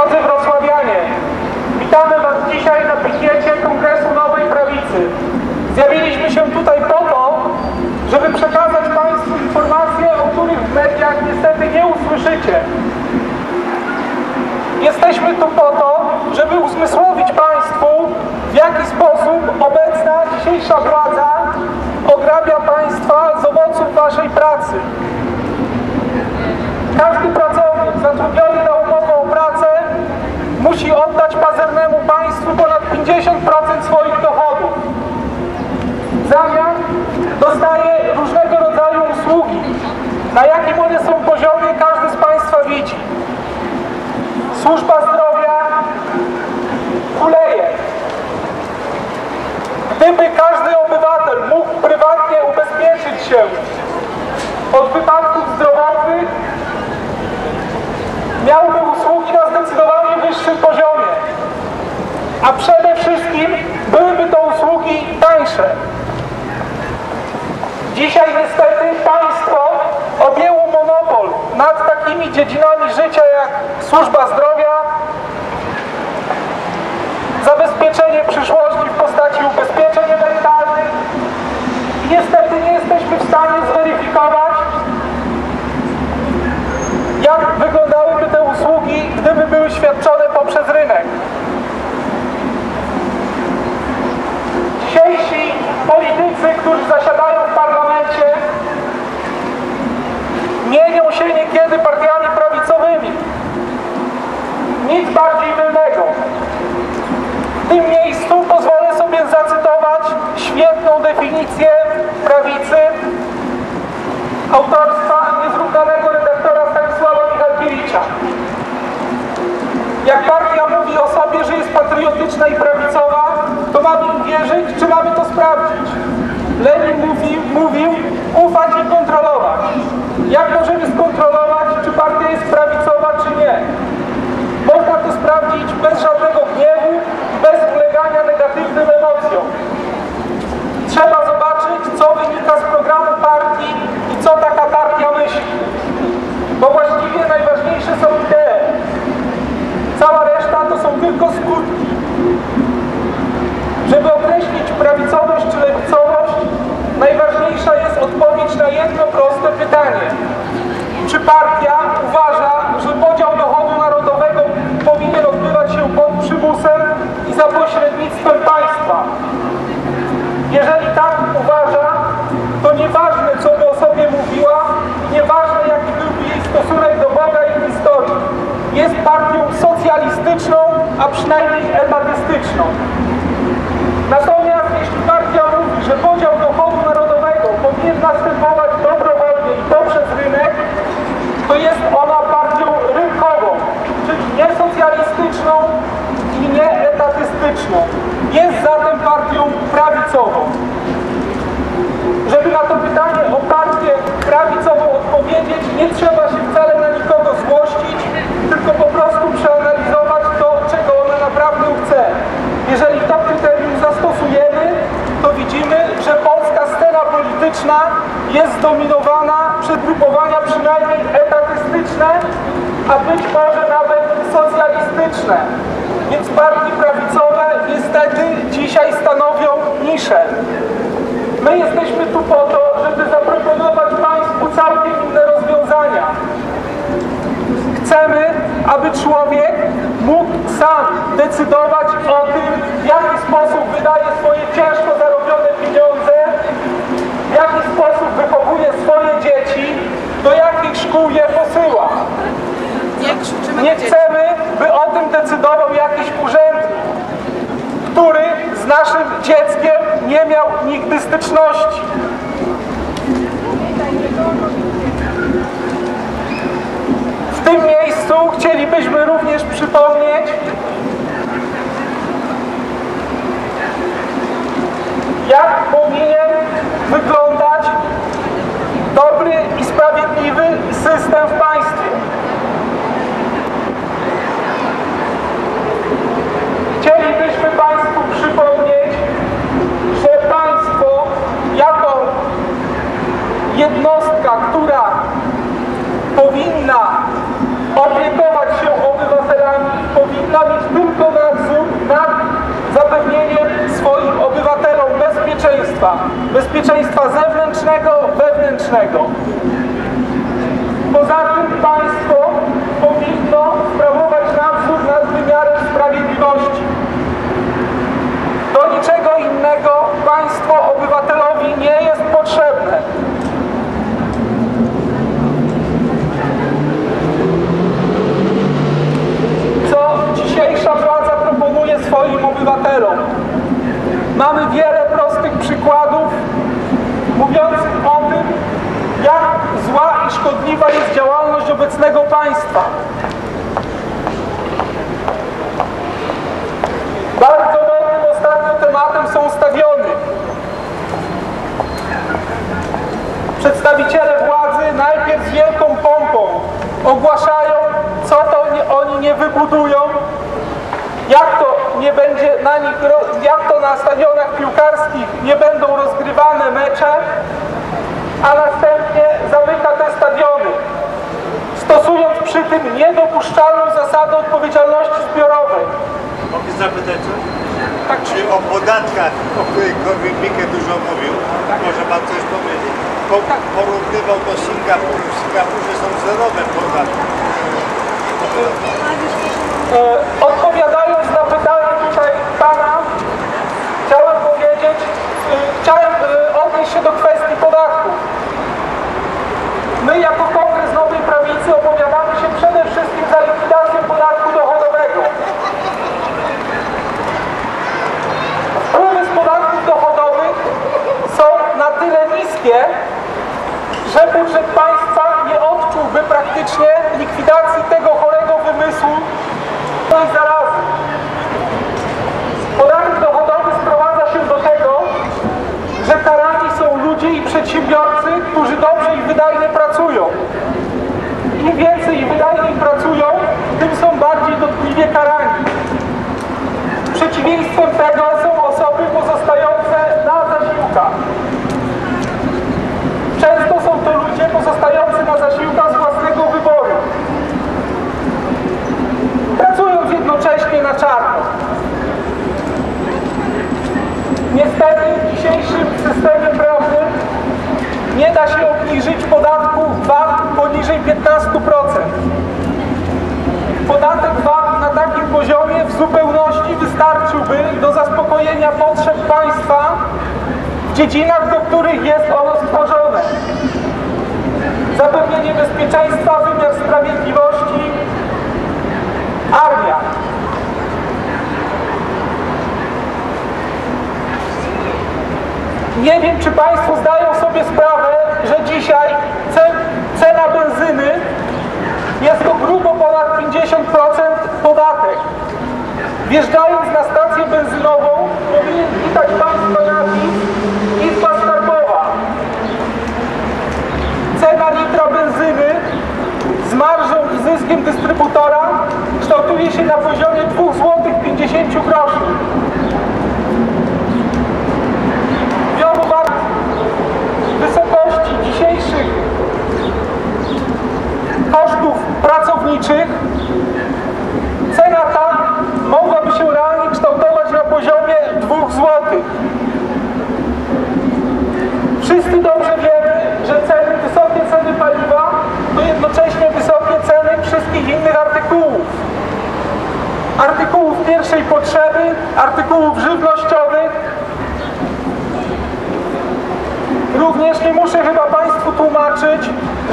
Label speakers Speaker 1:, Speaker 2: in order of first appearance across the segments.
Speaker 1: Drodzy wrocławianie, witamy Was dzisiaj na pikiecie Kongresu Nowej Prawicy. Zjawiliśmy się tutaj po to, żeby przekazać Państwu informacje, o których w mediach niestety nie usłyszycie. Jesteśmy tu po to, żeby uzmysłowić Państwu, w jaki sposób obecna dzisiejsza władza ograbia Państwa z owoców Waszej pracy. Każdy pracownik zatrudniony na umowę o pracę musi oddać pazernemu państwu ponad 50% swoich dochodów. W zamian dostaje różnego rodzaju usługi. Na jakim one są poziomie każdy z Państwa widzi. Służba zdrowia kuleje. Gdyby każdy obywatel mógł prywatnie ubezpieczyć się od wypadków zdrowotnych, miałby usługi na zdecydowanie wyższym poziomie. A przede wszystkim byłyby to usługi tańsze. Dzisiaj niestety państwo objęło monopol nad takimi dziedzinami życia jak służba zdrowia, zabezpieczenie przyszłości w postaci ubezpieczeń emerytalnych. I niestety nie jesteśmy w stanie zweryfikować, jak wyglądałyby te usługi, gdyby były świadczone poprzez rynek. Dzisiejsi politycy, którzy zasiadają i prawicowa, to mamy im wierzyć, czy mamy to sprawdzić? Lenin mówił, mówił ufać i kontrolować. Jak możemy skontrolować, czy partia jest prawicowa, czy nie? Można to sprawdzić bez żadnego gniewu, bez ulegania negatywnym emocjom. Trzeba zobaczyć, co wynika z programu partii i co taka partia myśli. Bo właściwie najważniejsze są. Najważniejsza jest odpowiedź na jedno proste pytanie. Czy partia uważa, że podział dochodu narodowego powinien odbywać się pod przymusem i za pośrednictwem państwa? Jeżeli tak uważa, to nieważne, co by o sobie mówiła, nieważne, jaki byłby jej stosunek do Boga i historii. Jest partią socjalistyczną, a przynajmniej etatystyczną. Natomiast jeśli partia mówi, że podział powinien następować dobrowolnie i poprzez rynek, to jest ona partią rynkową, czyli nie socjalistyczną i nie etatystyczną. Jest zatem partią prawicową. Żeby na to pytanie o partię prawicową odpowiedzieć, nie trzeba się wcale na nikogo złościć, tylko po prostu przeanalizować to, czego ona naprawdę chce. Jeżeli to kryterium zastosujemy, to widzimy, że polska scena polityczna jest zdominowana przez grupowania przynajmniej etatystyczne, a być może nawet socjalistyczne. Więc partie prawicowe niestety dzisiaj stanowią niszę. My jesteśmy tu po to, żeby zaproponować Państwu całkiem inne rozwiązania. Chcemy, aby człowiek mógł sam decydować o tym, w jaki sposób wydaje swoje ciężko zarobione pieniądze, w jaki sposób wychowuje swoje dzieci, do jakich szkół je posyła.
Speaker 2: Nie krzyczymy
Speaker 1: Nie
Speaker 2: na dzieci.
Speaker 1: chcemy, by o tym decydował jakiś urzędnik, który z naszym dzieckiem nie miał nigdy styczności. W tym miejscu chcielibyśmy również przypomnieć, jak powinien wyglądać dobry i sprawiedliwy system w państwie. Chcielibyśmy Państwu jednostka, która powinna opiekować się obywatelami, powinna mieć tylko nadzór nad zapewnieniem swoim obywatelom bezpieczeństwa, bezpieczeństwa zewnętrznego, wewnętrznego. Poza tym państwo ogłaszają, co to oni nie wybudują, jak to nie będzie na nich, jak to na stadionach piłkarskich nie będą rozgrywane mecze, a następnie zamyka te stadiony, stosując przy tym niedopuszczalną zasadę odpowiedzialności zbiorowej.
Speaker 3: Mogę zapytać?
Speaker 1: Tak,
Speaker 3: Czy o podatkach, o których Korwin Mikke dużo mówił, może Pan coś powiedzieć? Po, porównywał do Singapuru. W Singapurze są zerowe podatki.
Speaker 1: E, Odpowiadając na pytanie tutaj Pana, chciałem powiedzieć, e, chciałem e, odnieść się do kwestii podatków. My jako Kongres Nowej Prawicy opowiadamy się przede wszystkim za likwidacją podatku dochodowego. Wpływy z podatków dochodowych są na tyle niskie, że budżet państwa nie odczułby praktycznie likwidacji tego chorego wymysłu tej zarazy. Podatek dochodowy sprowadza się do tego, że karani są ludzie i przedsiębiorcy, którzy dobrze i wydajnie pracują. Im więcej i wydajniej pracują, tym są bardziej dotkliwie karani. Przeciwieństwem tego są osoby pozostające na zasiłkach. Często są to ludzie pozostający na zasiłkach z własnego wyboru, pracując jednocześnie na czarno. Niestety w dzisiejszym systemie prawnym nie da się obniżyć podatku VAT poniżej 15%. Podatek VAT na takim poziomie w zupełności wystarczyłby do zaspokojenia potrzeb państwa w dziedzinach, do których jest ono stworzone. Zapewnienie bezpieczeństwa, wymiar sprawiedliwości, armia. Nie wiem, czy Państwo zdają sobie sprawę, że dzisiaj ce- cena benzyny jest to grubo ponad 50% podatek. Wjeżdżając na stację benzynową, powinien witać Państwa napis Izba Skarbowa. Cena litra benzyny z marżą i zyskiem dystrybutora kształtuje się na poziomie 2 zł 50 groszy. Biorąc uwagę wysokości dzisiejszych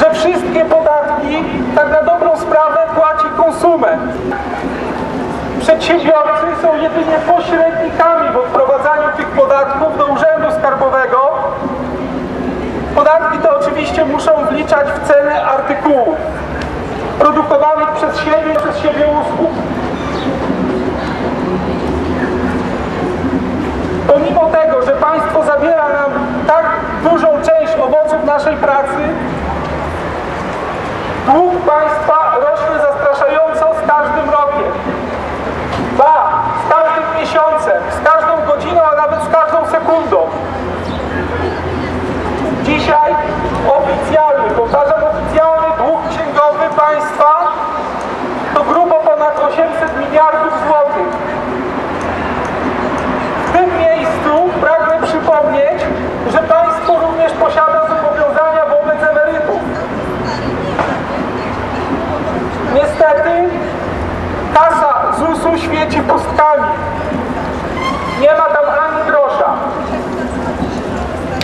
Speaker 1: Że wszystkie podatki tak na dobrą sprawę płaci konsument. Przedsiębiorcy są jedynie pośrednikami w odprowadzaniu tych podatków do Urzędu Skarbowego. Podatki te oczywiście muszą wliczać w cenę artykułów produkowanych przez siebie usług. Pomimo tego, że państwo zabiera nam tak dużą część owoców naszej pracy, dług państwa rośnie zastraszająco z każdym rokiem. Ba, z każdym miesiącem, z każdą godziną, a nawet z każdą sekundą. Dzisiaj oficjalny, powtarzam oficjalny dług księgowy państwa to grubo ponad 800 miliardów złotych. W tym miejscu pragnę przypomnieć, że państwo również posiada zobowiązania wobec ZUS-u świeci pustkami. Nie ma tam ani grosza.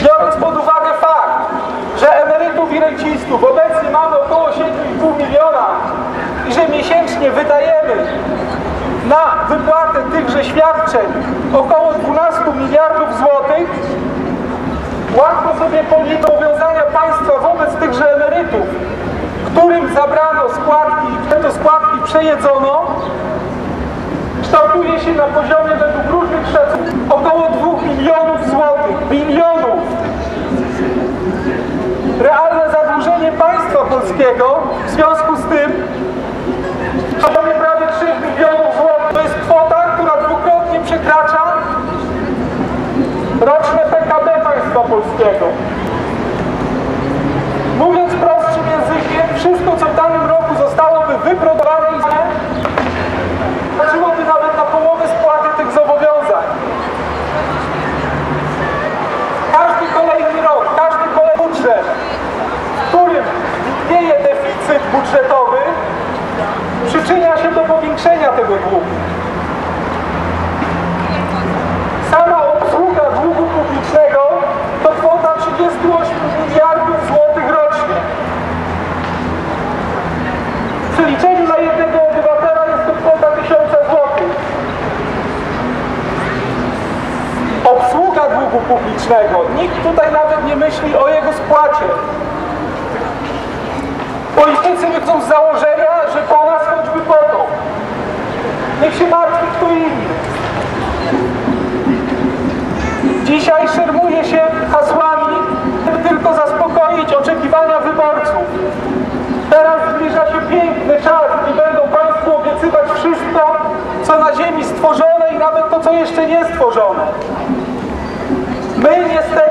Speaker 1: Biorąc pod uwagę fakt, że emerytów i rencistów obecnie mamy około 7,5 miliona i że miesięcznie wydajemy na wypłatę tychże świadczeń około 12 miliardów złotych, łatwo sobie policzyć zobowiązania państwa wobec tychże emerytów, którym zabrano składki i te składki przejedzono, kształtuje się na poziomie według różnych szacunków około 2 bilionów złotych. Bilionów! Realne zadłużenie państwa polskiego w związku z tym poziomie prawie 3 milionów złotych. To jest kwota, która dwukrotnie przekracza roczne PKB państwa polskiego. Mówiąc prostszym językiem, wszystko co w danym roku zostałoby wyprodukowane i Chodziłoby nawet na połowę spłaty tych zobowiązań. Każdy kolejny rok, każdy kolejny budżet, w którym istnieje deficyt budżetowy, przyczynia się do powiększenia tego długu. Sama obsługa długu publicznego to kwota 38 miliardów złotych rocznie. W przeliczeniu na jednego obywatela jest to kwota 1000 złotych. Obsługa długu publicznego. Nikt tutaj nawet nie myśli o jego spłacie. Politycy wychodzą z założenia, że po nas choćby po to. Niech się martwi kto inny. Dzisiaj szermuje się hasłami, żeby tylko zaspokoić oczekiwania wyborców. Teraz zbliża się piękny czas, gdy będą Państwu obiecywać wszystko, co na ziemi stworzone i nawet to, co jeszcze nie stworzone. My niestety